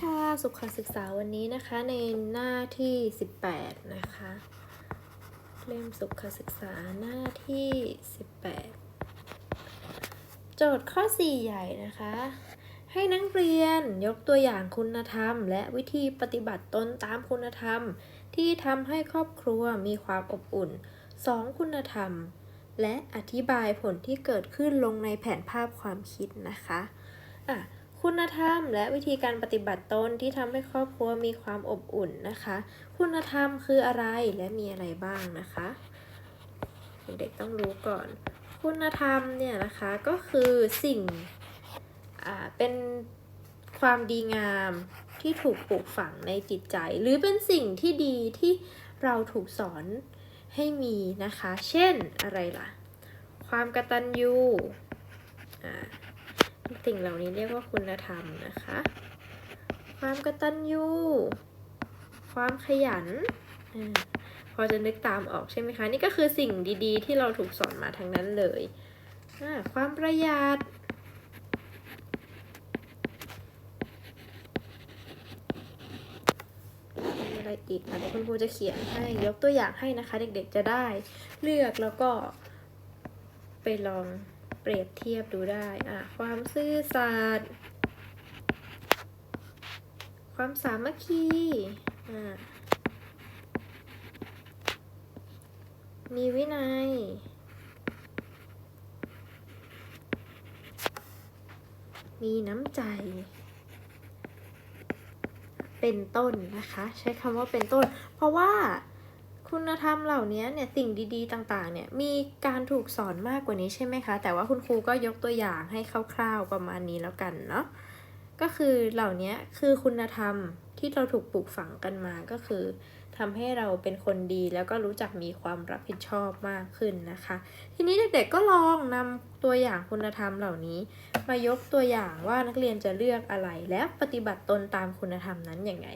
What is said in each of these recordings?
สุขศึกษาวันนี้นะคะในหน้าที่ 18 นะคะ เล่มสุขศึกษาหน้าที่ 18 โจทย์ข้อ 4 ใหญ่นะคะ ให้นักเรียนยกตัวอย่างคุณธรรม และวิธีปฏิบัติตนตามคุณธรรม ที่ทำให้ครอบครัวมีความอบอุ่น 2 คุณธรรม และอธิบายผลที่เกิดขึ้นลงในแผนภาพความคิดนะคะอะ คุณธรรมและวิธีการปฏิบัติตนที่ทำให้ครอบครัวมีความอบอุ่นนะคะ คุณธรรมคืออะไรและมีอะไรบ้างนะคะ เด็กต้องรู้ก่อน คุณธรรมเนี่ยนะคะก็คือสิ่งอ่าเป็นความดีงามที่ถูกปลูกฝังในจิตใจ หรือเป็นสิ่งที่ดีที่เราถูกสอนให้มีนะคะ เช่นอะไรล่ะ ความกตัญญูอ่า สิ่งเหล่านี้เรียกว่าคุณธรรมนะคะ ความกตัญญูความขยันอพอจะนึกตามออกใช่ไหมคะ นี่ก็คือสิ่งดีๆ ที่เราถูกสอนมาทั้งนั้นเลยความประหยัดมีอะไรอีกอะเดี๋ยวคุณครูจะเขียนให้ยกตัวอย่างให้นะคะ เด็กๆจะได้เลือกแล้วก็ไปลอง เปรียบเทียบดูได้อะความซื่อสัตย์ความสามัคคีอะมีวินัย มีน้ำใจ เป็นต้นนะคะ ใช้คำว่าเป็นต้น เพราะว่า คุณธรรมเหล่านี้เนี่ยสิ่งดีๆต่างๆเนี่ยมีการถูกสอนมากกว่านี้ใช่ไหมคะ แต่ว่าคุณครูก็ยกตัวอย่างให้คร่าวๆประมาณนี้แล้วกันเนาะก็คือเหล่านี้คือคุณธรรมที่เราถูกปลูกฝังกันมาก็คือ ทำให้เราเป็นคนดีแล้วก็รู้จักมีความรับผิดชอบมากขึ้นนะคะ ทีนี้เด็กๆก็ลองนำตัวอย่างคุณธรรมเหล่านี้ มายกตัวอย่างว่านักเรียนจะเลือกอะไร และปฏิบัติตนตามคุณธรรมนั้นอย่างไง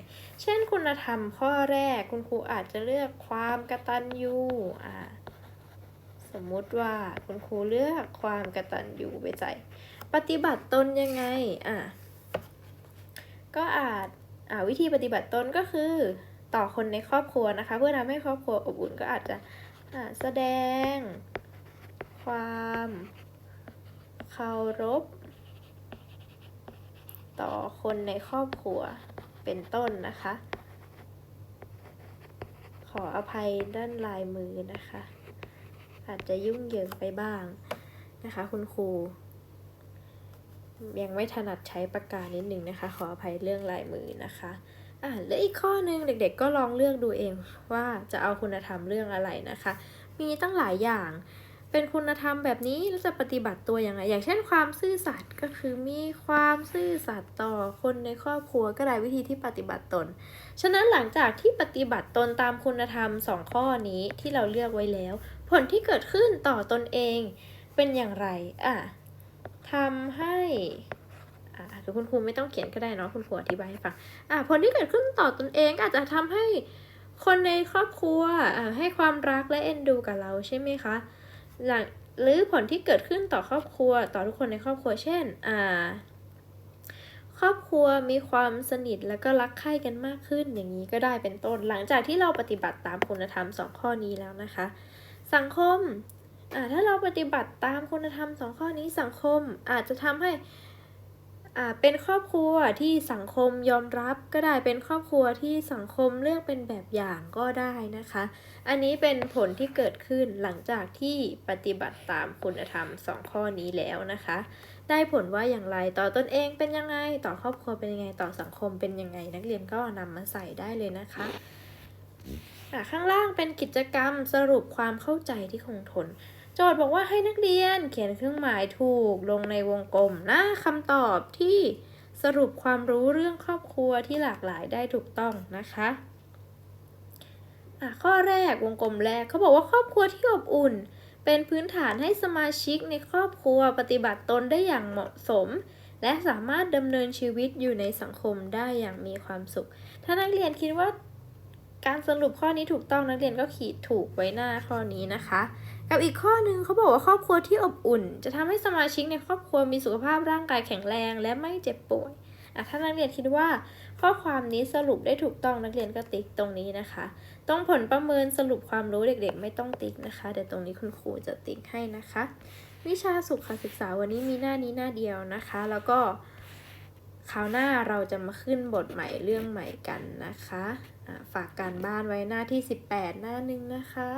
เช่นคุณธรรมข้อแรกคุณครูอาจจะเลือกความกตัญญูอ่าสมมุติว่าคุณครูเลือกความกตัญญูไปใจ ปฏิบัติตนยังไงอะก็อาจอ่าวิธีปฏิบัติตนก็คือ ต่อคนในครอบครัวนะคะ เพื่อทำให้ครอบครัวอบอุ่นก็อาจจะแสดง ความเคารพ ต่อคนในครอบครัวเป็นต้นนะคะ ขออภัยด้านลายมือนะคะ อาจจะยุ่งเหยิงไปบ้างนะคะ คุณครูยังไม่ถนัดใช้ปากกานิดนึงนะคะ ขออภัยเรื่องลายมือนะคะ อ่าและอีกข้อหนึ่งเด็กๆ ก็ลองเลือกดูเองว่าจะเอาคุณธรรมเรื่องอะไรนะคะ มีตั้งหลายอย่าง เป็นคุณธรรมแบบนี้แล้วจะปฏิบัติตัวยังไง อย่างเช่นความซื่อสัตย์ก็คือมีความซื่อสัตย์ต่อคนในครอบครัวก็ได้วิธีที่ปฏิบัติตน ฉะนั้นหลังจากที่ปฏิบัติตนตามคุณธรรมสองข้อนี้ที่เราเลือกไว้แล้ว ผลที่เกิดขึ้นต่อตนเองเป็นอย่างไรอะทำให้ อ่าหรือคุณครูไม่ต้องเขียนก็ได้เนาะคุณครูอธิบายให้ฟังอะผลที่เกิดขึ้นต่อตนเองอาจจะทำให้คนในครอบครัวอ่าให้ความรักและเอ็นดูกับเราใช่ไหมคะหลังหรือผลที่เกิดขึ้นต่อครอบครัวต่อทุกคนในครอบครัว เช่นอ่าครอบครัวมีความสนิทแล้วก็รักใคร่กันมากขึ้นอย่างนี้ก็ได้เป็นต้น หลังจากที่เราปฏิบัติตามคุณธรรมสองข้อนี้แล้วนะคะ สังคมถ้าเราปฏิบัติตามคุณธรรมสองข้อนี้สังคมอาจจะทำให้ เป็นครอบครัวที่สังคมยอมรับก็ได้เป็นครอบครัวที่สังคมเลือกเป็นแบบอย่างก็ได้นะคะ อันนี้เป็นผลที่เกิดขึ้นหลังจากที่ปฏิบัติตามคุณธรรมสองข้อนี้แล้วนะคะ ได้ผลว่าอย่างไรต่อตนเองเป็นยังไงต่อครอบครัวเป็นยังไงต่อสังคมเป็นยังไง นักเรียนก็นำมาใส่ได้เลยนะคะอะข้างล่างเป็นกิจกรรมสรุปความเข้าใจที่คงทน โจทย์บอกว่าให้นักเรียนเขียนเครื่องหมายถูกลงในวงกลมหน้าคำตอบที่สรุปความรู้เรื่องครอบครัวที่หลากหลายได้ถูกต้องนะคะอะข้อแรกวงกลมแรกเขาบอกว่าครอบครัวที่อบอุ่น เป็นพื้นฐานให้สมาชิกในครอบครัวปฏิบัติตนได้อย่างเหมาะสม และสามารถดำเนินชีวิตอยู่ในสังคมได้อย่างมีความสุข ถ้านักเรียนคิดว่า การสรุปข้อนี้ถูกต้องนักเรียนก็ขีดถูกไว้หน้าข้อนี้นะคะ กับอีกข้อหนึ่งเขาบอกว่าครอบครัวที่อบอุ่น จะทำให้สมาชิกในครอบครัวมีสุขภาพร่างกายแข็งแรงและไม่เจ็บป่วยอะถ้านักเรียนคิดว่า ข้อความนี้สรุปได้ถูกต้องนักเรียนก็ติ๊กตรงนี้นะคะต้องผลประเมินสรุปความรู้เด็กๆ ไม่ต้องติ๊กนะคะเดี๋ยวตรงนี้คุณครูจะติ๊กให้นะคะ วิชาสุขศึกษาวันนี้มีหน้านี้หน้าเดียวนะคะ แล้วก็คราวหน้าเราจะมาขึ้นบทใหม่เรื่องใหม่กันนะคะ ฝากการบ้านไว้หน้าที่ 18 หน้าหนึ่งนะคะ